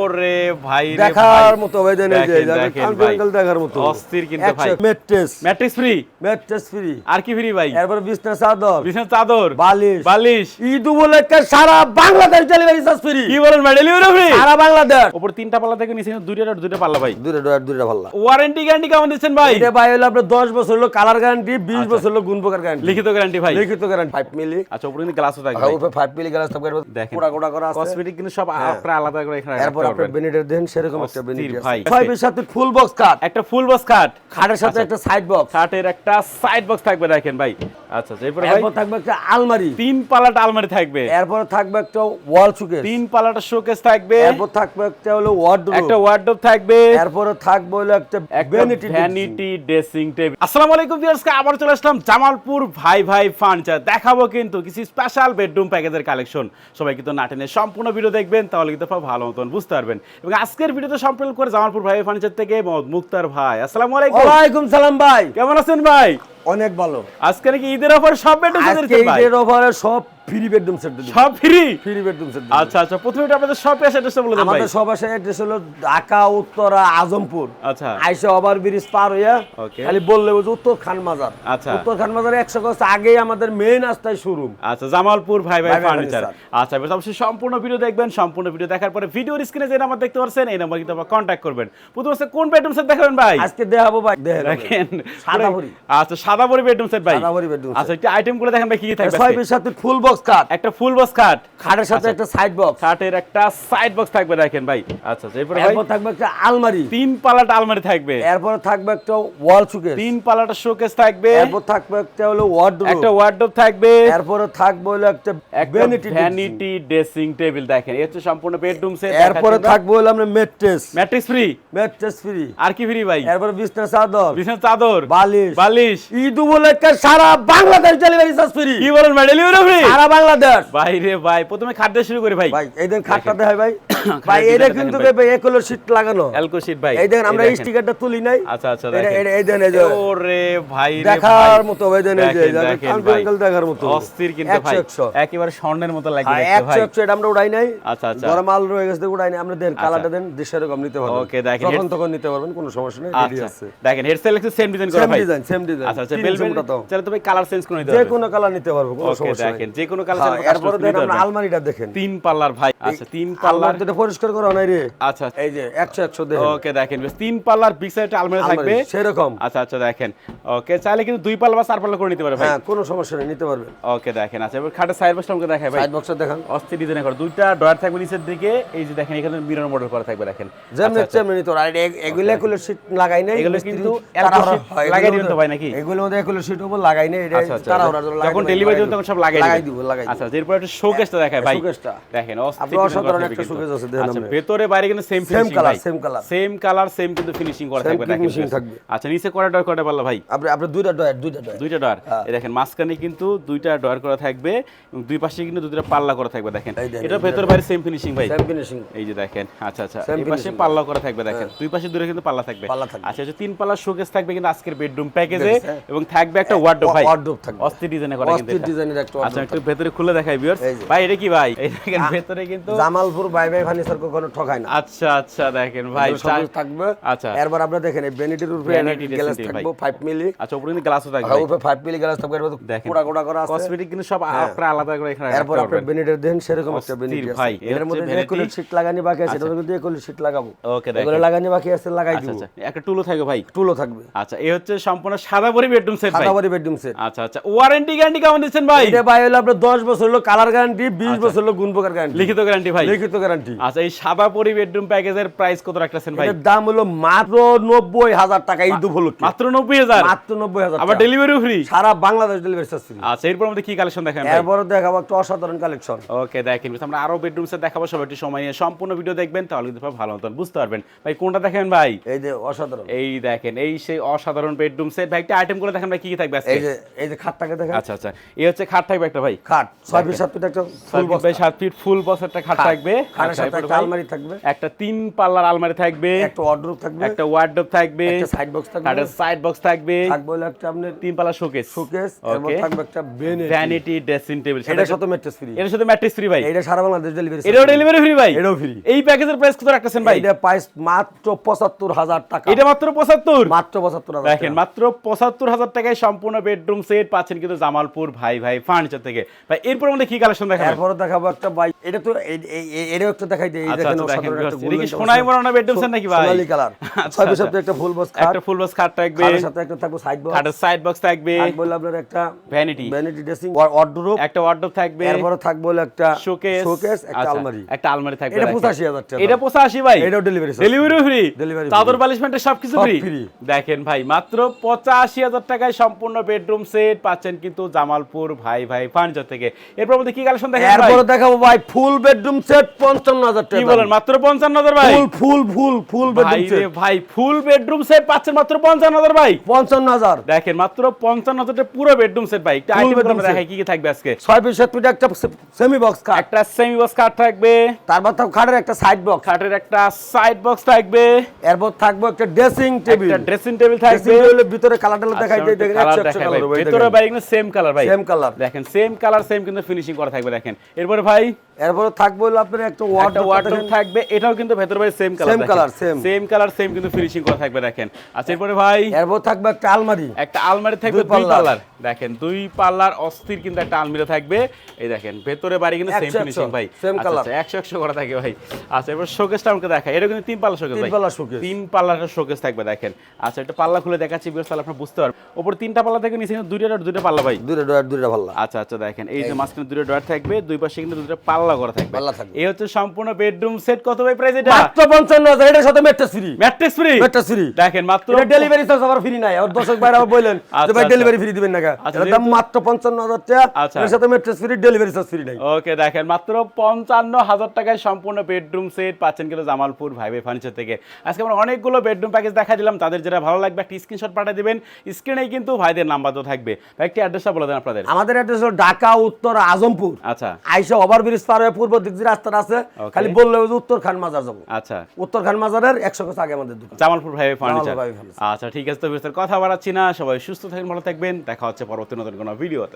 ওরে ভাই দেখার মতো ভাই দেন এই যে দেখেন, দেখেন, দেখেন আঙ্কেল দেখার মতো। অস্থির কিন্তু ভাই। Mattress matrix free mattress free আর কি ফ্রি ভাই? এরপর বিছনা চাদর। বিছানার চাদর। বালিশ। বালিশ। ঈদ উপলক্ষে সারা বাংলাদেশ ডেলিভারি চার্জ ফ্রি কি বলেন ভাই ডেলিভারি ফ্রি সারা বাংলাদেশ। উপর তিনটা পাল্লা থেকে নিচে দুইটা আর দুইটা পাল্লা ভাই। দূরে দূরে দূরে ভাল্লা ওয়ারেন্টি গ্যারান্টি কেমন দিচ্ছেন ভাই? এটা ভাই হলো আপনার 10 বছর হলো কালার গ্যারান্টি 20 বছর হলো গুণ প্রকার গ্যারান্টি লিখিত গ্যারান্টি ভাই। লিখিত গ্যারান্টি 5 মিলি আচ্ছা উপরে কিন্তু গ্লাসও থাকবে উপরে 5 মিলি গ্লাস থাকবে। দেখেন। কোড়া কোড়া করা আছে। কসমেটিক কিন্তু সব আপনারা আলাদা করে এখানে এরপর আপনি বেনিটের দেন সেরকম একটা অস্থির বেনিট আছে। ছয় সাথে ফুল বক্স কাট একটা ফুল বক্স কাট খাটের সাথে একটা সাইড বক্স খাটের একটা সাইড বক্স থাকবে দেখেন ভাই। আচ্ছা আচ্ছা, এরপরে এরপর থাকবে একটা আলমারি। তিন পাল্লাটা আলমারি থাকবে। এরপর থাকবে একটা ওয়াল সুকেস তিন পাল্লাটা শোকেস থাকবে। এরপর থাকবে একটা হলো ওয়ার্ডরোব একটা ওয়ার্ডরোব থাকবে। এরপরে থাকবে হলো একটা ভ্যানিটি ভ্যানিটি ড্রেসিং টেবিল আসসালামু আলাইকুম আবার চলে আসলাম জামালপুর ভাই ভাই ফার্নিচার দেখাবো কিন্তু কিছু স্পেশাল বেডরুম প্যাকেজের কালেকশন সবাই কিন্তু নাটেনে সম্পূর্ণ ভিডিও দেখবেন তাহলে কিন্তু ভালো মতন বুঝতে পারবেন। এবং আজকের ভিডিওতে সম্পূর্ণ করে জামালপুর ভাই ভাই ফার্নিচার থেকে মোহাম্মদ মুক্তার ভাই। আসসালামু আলাইকুম। ওয়ালাইকুম সালাম ভাই। কেমন আছেন ভাই? অনেক ভালো। আজকে নাকি ঈদের অফার সব ভাই। ঈদের ওভারে সব ফ্রি বেডরুম সেট সব ফ্রি? ফ্রি বেডরুম সেট আচ্ছা আচ্ছা প্রথমে আপনাদের সব এসে বলে দেন আমাদের সব অ্যাড্রেস হলো ঢাকা উত্তরা আজমপুর। আচ্ছা। আইসা ওভার ব্রিজ পার হইয়া খালি বললে বুঝি উত্তর খান মাজার আচ্ছা। উত্তর খান মাজারে একশো গজ আগেই আমাদের মেইন রাস্তায় শোরুম আচ্ছা জামালপুর ভাই ভাই ফার্নিচার। আচ্ছা এবার অবশ্যই সম্পূর্ণ ভিডিও দেখবেন সম্পূর্ণ ভিডিও দেখার পরে ভিডিওর স্ক্রিনে যে নাম্বার দেখতে পাচ্ছেন এই নাম্বার কিন্তু আপনারা কন্ট্যাক্ট করবেন। প্রথমে হচ্ছে কোন বেডরুম সেট দেখাবেন ভাই? আজকে দেখাবো ভাই দেখেন। সাদা ভরি। আচ্ছা সাদা বড়ি বেডরুম সেট ভাই। সাদা ভরি set। আচ্ছা একটু আইটেমগুলো দেখেন ভাই কি কি থাকবে? পিস সাথে ফুল বক্স কাট একটা ফুল বক্স কাট খাটের সাথে একটা সাইড বক্স কাটের একটা সাইড বক্স থাকবে দেখেন ভাই। আচ্ছা আচ্ছা, এরপরে এরপর থাকবে একটা আলমারি। তিন আলমারি থাকবে। এরপর থাকবে একটা ওয়াল সুকেস তিন শোকেস থাকবে। এরপর থাকবে একটা হলো ওয়ার্ডরোব একটা ওয়ার্ডরোব থাকবে। এরপরে থাকবে হলো একটা ভ্যানিটি ভ্যানিটি ড্রেসিং টেবিল দেখেন হচ্ছে সম্পূর্ণ বেডরুম সেট এরপরে থাকবে হলো আমরা mattress matrix free mattress free আর কি ফ্রি ভাই? এরপরে বিছনা চাদর। বিছানার চাদর। বালিশ। বালিশ। ঈদ উপলক্ষে সারা বাংলাদেশ ডেলিভারি চার্জ ফ্রি কি বলেন ভাই ডেলিভারি ফ্রি সারা বাংলাদেশ। ভাই রে ভাই প্রথমে খাদ্য শুরু করি ভাই। ভাই এই দিন খাটটা দেখাই ভাই। ভাই এটা কিন্তু দেখেন ভাই। একলো শীট লাগানো। অ্যালকো শীট ভাই এই দেখেন আমরা এই স্টিকারটা তুলি নাই। আচ্ছা আচ্ছা দেখেন। এই দেখেন এই যে ওরে ভাই দেখার মতো ভাই দেখেন এই যে দেখেন, দেখেন, দেখেন আঙ্কেল ভাই। দেখার মতো। অস্থির কিন্তু ভাই। একেবারে স্বর্ণের মতো হ্যাঁ, লাগিয়ে রাখছে ভাই। একশো এটা আমরা উড়াই নাই। আচ্ছা, আচ্ছা। গরম মাল রয়ে গেছে উড়াই নাই। আমরা দেন কালারটা দেন দেশের রকম নিতে পারবেন। Okay, দেখেন, হেড- তখন নিতে পারবেন কোনো সমস্যা নেই রেডি আচ্ছা। আছে। দেখেন হেড সেল সেম ডিজাইন করা সেম ডিজাইন সেম ডিজাইন আচ্ছা আচ্ছা বেলবেল ইঞ্চি মোটা তো। তুমি কালার চেঞ্জ করে নিতে যে কোনো কালার নিতে পারব কোনো ওকে সমস্যা দেখেন নেই যে কোনো কালার এরপরে দেখেন আমরা আলমারিটা দেখেন। তিন পাল্লার ভাই। আচ্ছা তিন পাল্লার পরিষ্কার করা নাই রে। আচ্ছা এই যে একশো একশো দেখেন। ওকে দেখেন তিন পাল্লার বিগ সাইডে আলমারি থাকবে। সেরকম। আচ্ছা আচ্ছা দেখেন। ওকে চাইলে কিন্তু দুই পাল্লা বা চার পাল্লা করে নিতে পারে ভাই। হ্যাঁ কোনো সমস্যা নেই নিতে পারবেন। ওকে দেখেন আচ্ছা এবার খাটের সাইড বক্সটা আমাকে দেখাই ভাই। সাইড বক্সটা দেখান। অস্থির ডিজাইন করা দুইটা ডয়ার থাকবে নিচের দিকে। এই যে দেখেন এখানে মিরর মডেল করা থাকবে দেখেন। যেমনি আচ্ছা, আচ্ছা। নিতে। আর এগুলো এগুলো শীট লাগাই নাই এগুলো কিন্তু হয়, লাগাই দিবেন তো ভাই নাকি? এগুলো মধ্যে এগুলো শীট উপর লাগাই নাই এটা আচ্ছা আচ্ছা তাড়াহুড়ার জন্য লাগাই যখন ডেলিভারি দেবেন তখন সব লাগাই লাগাই। দিব। লাগাই আচ্ছা এরপর একটা শোকেসটা দেখায় ভাই। শোকেসটা। দেখেন অস্থির অসাধারণ একটা শোকেস। আছে, দেখেন আচ্ছা ভেতরে বাইরে কিন্তু সেম ফিনিশিং colour, ভাই। same colour। Same colour same কিন্তু ফিনিশিং করা থাকবে দেখেন finishing থাকবে। আচ্ছা নিচে কয়টা ডয়ার কয়টা পাল্লা ভাই? আপনি আপনি দুইটা ডয়ার দুইটা ডয়ার দুইটা ডয়ার হ্যাঁ। এই দেখেন মাঝখানে কিন্তু দুইটা ডয়ার করা থাকবে এবং দুই পাশে কিন্তু দুইটা পাল্লা করা থাকবে দেখেন। এটা ভেতর বাইরে সেম ফিনিশিং ভাই। সেম ফিনিশিং এই যে দেখেন আচ্ছা আচ্ছা। এই পাশে পাল্লা করা থাকবে দেখেন। দুই পাশে দূরে কিন্তু পাল্লা থাকবে। আচ্ছা আচ্ছা তিন পাল্লা শোকেস থাকবে কিন্তু আজকের বেডরুম প্যাকেজে হ্যাঁ। এবং থাকবে একটা ওয়ার্ডরোব ভাই। wardrobe থাকবে। অস্থির ডিজাইনে করা কিন্তু অস্থির ডিজাইনের একটা আচ্ছা একটু ভেতরে খুলে দেখাই ভিউয়ার্স ভাই এটা কি ভাই? এই দেখেন ভেতরে কিন্তু জামালপুর বাই বাই ফার্নিচার কখনো ঠকায় না। আচ্ছা আচ্ছা দেখেন ভাই থাকবে। আচ্ছা। এরপর আপনারা দেখেন এই বেনিটির উপরে গ্লাস থাকবে ভাই। 5 মিলি আচ্ছা উপরে কিন্তু গ্লাসও থাকবে উপরে 5 মিলি গ্লাস থাকবে দেখেন। কোড়া কোড়া করা আছে। কসমেটিক কিন্তু সব আপনারা আলাদা করে এখানে এরপর রাখতে আপনার বেনিটের দেন সেরকম একটা ভাই, আছে। এর মধ্যে যে শীট লাগানি বাকি আছে এটা কিন্তু শীট লাগাবো। ওকে দেখেন। এগুলো লাগানি বাকি আছে লাগাই আচ্ছা দিব। আচ্ছা একটা টুলও থাকবে ভাই। টুলও থাকবে। আচ্ছা এই হচ্ছে সম্পূর্ণ সাদা বড়ি বেডরুম সেট ভাই। সাদাবাড়ি বেডরুম সেট আচ্ছা আচ্ছা ওয়ারেন্টি গ্যারান্টি কেমন দিচ্ছেন ভাই? এটা ভাই হলো আপনার 10 বছর হলো কালার গ্যারান্টি 20 বছর হলো গুণ প্রকার গ্যারান্টি লিখিত গ্যারান্টি ভাই। লিখিত গ্যারান্টি আচ্ছা এই সাদা পরি বেডরুম প্যাকেজের প্রাইস কত রাখতেছেন ভাই? দাম হলো মাত্র 90000 টাকা ঈদ উপলক্ষে মাত্র নব্বই হাজার? মাত্র 90000 আবার ডেলিভারি ফ্রি সারা বাংলাদেশ ডেলিভারি চার্জ ফ্রি আচ্ছা এরপর আমাদের কি কালেকশন দেখেন এরপরে দেখাবো একটা অসাধারণ কালেকশন ওকে দেখেন আমরা আরও বেডরুম সেট দেখাবো সবাই একটু সময় নিয়ে সম্পূর্ণ ভিডিও দেখবেন তাহলে কিন্তু ভালো মতন বুঝতে পারবেন। ভাই কোনটা দেখেন ভাই? এই যে অসাধারণ। এই দেখেন এই সেই অসাধারণ বেডরুম সেট ভাই একটা আইটেম করে দেখেন ভাই কি কি থাকবে আজকে? এই যে এই যে খাটটাকে দেখেন। আচ্ছা আচ্ছা এই হচ্ছে খাট থাকবে একটা ভাই। খাট ছয় ফিট সাত ফিট একটা ফুল বক্স ভাই সাত ফিট ফুল বক্স একটা খাট থাকবে। খাটের সাথে বড় একটা আলমারি থাকবে। একটা তিন পাল্লার আলমারি থাকবে। একটা ওয়ার্ডরোব থাকবে। একটা ওয়ার্ডরোব থাকবে। একটা সাইড বক্স থাকবে। একটা সাইড বক্স থাকবে। থাকবে হলো একটা আপনার তিন পাল্লা শোকেস শোকেস এরপর থাকবে একটা ভ্যানিটি ভ্যানিটি ড্রেসিং টেবিল এটার সাথে ম্যাট্রেস ফ্রি এর সাথে ম্যাট্রেস ফ্রি ভাই। এটা সারা বাংলাদেশ ডেলিভারি এটাও ডেলিভারি ফ্রি ভাই। এটাও free। এই প্যাকেজের প্রাইস কত রাখতেছেন ভাই? এটা প্রাইস মাত্র পঁচাত্তর হাজার টাকা। এটা মাত্র পঁচাত্তর? মাত্র পঁচাত্তর হাজার দেখেন মাত্র পঁচাত্তর হাজার টাকায় সম্পূর্ণ বেডরুম সেট পাচ্ছেন কিন্তু জামালপুর ভাই ভাই ফার্নিচার থেকে। ভাই এরপর আমাদের কি কালেকশন এরপরে দেখাবো একটা বাইক এটা তো এটাও একটা দেখাই দিই এই আচ্ছা, দেখেন আচ্ছা, এটা কি সোনাই bedroom set নাকি ভাই? সোনালী কালার। আচ্ছা, ছয়। সাথে একটা ফুল বক্স খাট একটা ফুল বক্স খাট থাকবে। খাটের সাথে একটা থাকবে সাইড বক্স খাটের সাইড বক্স থাকবে। আপনার একটা ভ্যানিটি ভ্যানিটি ড্রেসিং ওয়ার্ডরোব একটা ওয়ার্ডরোব থাকবে। এরপরে থাকবে একটা শোকেস শোকেস একটা আলমারি। একটা আলমারি থাকবে এটা 85,000 টাকা। এটা 85 ভাই। এটাও charge ডেলিভারি ফ্রি Delivery চাদর বালিশমেন্টের সবকিছু ফ্রি দেখেন ভাই মাত্র 85000 টাকায় সম্পূর্ণ বেডরুম সেট পাচ্ছেন কিন্তু জামালপুর ভাই ভাই ফার্নিচার থেকে। এরপর আমাদের কি কালেকশন দেখেন ভাই? এরপরে দেখাবো ভাই ফুল বেডরুম সেট 55000 টাকা বলেন মাত্র 55000 ভাই? ফুল ফুল ফুল ফুল বেডরুম ভাই ফুল বেডরুম সেট পাচ্ছেন মাত্র 55000 ভাই? 55000 দেখেন মাত্র 55000 টাকা পুরো বেডরুম সেট ভাই। একটা আইটেম আমরা দেখাই কি কি থাকবে আজকে? ছয় পিস সাত পিস একটা সেমি বক্স খাট একটা সেমি বক্স খাট থাকবে। তারপর থাকবে খাটের একটা সাইড বক্স খাটের একটা সাইড বক্স থাকবে। এরপর থাকবে একটা ড্রেসিং টেবিল একটা ড্রেসিং টেবিল থাকবে। টেবিলের ভিতরে কালার টালার দেখাই আচ্ছা, দেখেন colour 100 দেখাই ভাই। কালার সেম কালার ভাই colour। দেখেন সেম কালার সেম কিন্তু ফিনিশিং করা থাকবে দেখেন। এরপরে ভাই এরপরে থাকবে হলো আপনার একটা একটা ওয়ার্ডরোব ওয়ার্ডরোব থাকবে এটাও কিন্তু ভেতরে ভাই same colour Same colour, same। Same colour same কিন্তু ফিনিশিং করা থাকবে দেখেন। আচ্ছা এরপরে ভাই? এরপর থাকবে একটা আলমারি। একটা আলমারি থাকবে দুই পাল্লার। দেখেন। দুই পাল্লার অস্থির কিন্তু একটা আলমারি থাকবে। এই দেখেন ভেতরে বাড়ি কিন্তু সেম ফিনিশিং ভাই। আচ্ছা, colour। আচ্ছা, একশো একশো করা থাকে ভাই। আচ্ছা এবার শোকেসটা আমাকে দেখা এটা কিন্তু তিন পাল্লা শোকেস তিন ভাই। পাল্লার showcase। তিন পাল্লার শোকেস থাকবে দেখেন। আচ্ছা এটা পাল্লা খুলে দেখাচ্ছি বিয়ার তাহলে আপনারা বুঝতে পারবেন। ওপর তিনটা পাল্লা থেকে নিচে দুইটা দুইটা পাল্লা ভাই। দুইটা ডয়ার দুইটা পাল্লা। আচ্ছা আচ্ছা দেখেন এই যে মাঝখানে দুইটা ডয়ার থাকবে দুই পাশে কিন্তু দুটো পাল্লা করা থাকবে। পাল্লা থাকবে। এই হচ্ছে সম্পূর্ণ বেডরুম সেট কত ভাই প্রাইস এটা? মাত্র 55000 এটার সাথে mattress free matrix free mattress free দেখেন মাত্র এটা ডেলিভারি চার্জ আবার ফ্রি নাই। আর দর্শক ভাইরা বললেন যে আচ্ছা, ভাই আচ্ছা। ডেলিভারি ফ্রি দিবেন না? আচ্ছা, দাম মাত্র 55000 টাকা। আচ্ছা। এর সাথে mattress free delivery charge free নাই। ওকে দেখেন মাত্র পঞ্চান্ন হাজার টাকায় সম্পূর্ণ বেডরুম সেট পাচ্ছেন কিন্তু জামালপুর ভাইবে ফার্নিচার থেকে। আজকে আমরা অনেকগুলো বেডরুম প্যাকেজ দেখা দিলাম। তাদের যেটা ভালো লাগবে একটা স্ক্রিনশট পাঠিয়ে দিবেন। স্ক্রিনেই কিন্তু ভাইদের নাম্বার তো থাকবে। ভাই একটি অ্যাড্রেসটা বলে দেন আপনাদের। আমাদের অ্যাড্রেস হলো ঢাকা উত্তর আজমপুর। আচ্ছা। আইসা ওভার ব্রিজ পার হয়ে পূর্ব দিক যে রাস্তাটা আছে খালি বললে যে উত্তর খান মাজার যাব। আচ্ছা। উত্তর খান মাজারের একশো গজ আগে আমাদের দোকান। জামালপুর ভাই ফার্নিচার আচ্ছা ঠিক আছে তো বিস্তার কথা বাড়াচ্ছি না সবাই সুস্থ থাকেন ভালো থাকবেন। দেখা হচ্ছে পরবর্তী নতুন কোনো ভিডিওতে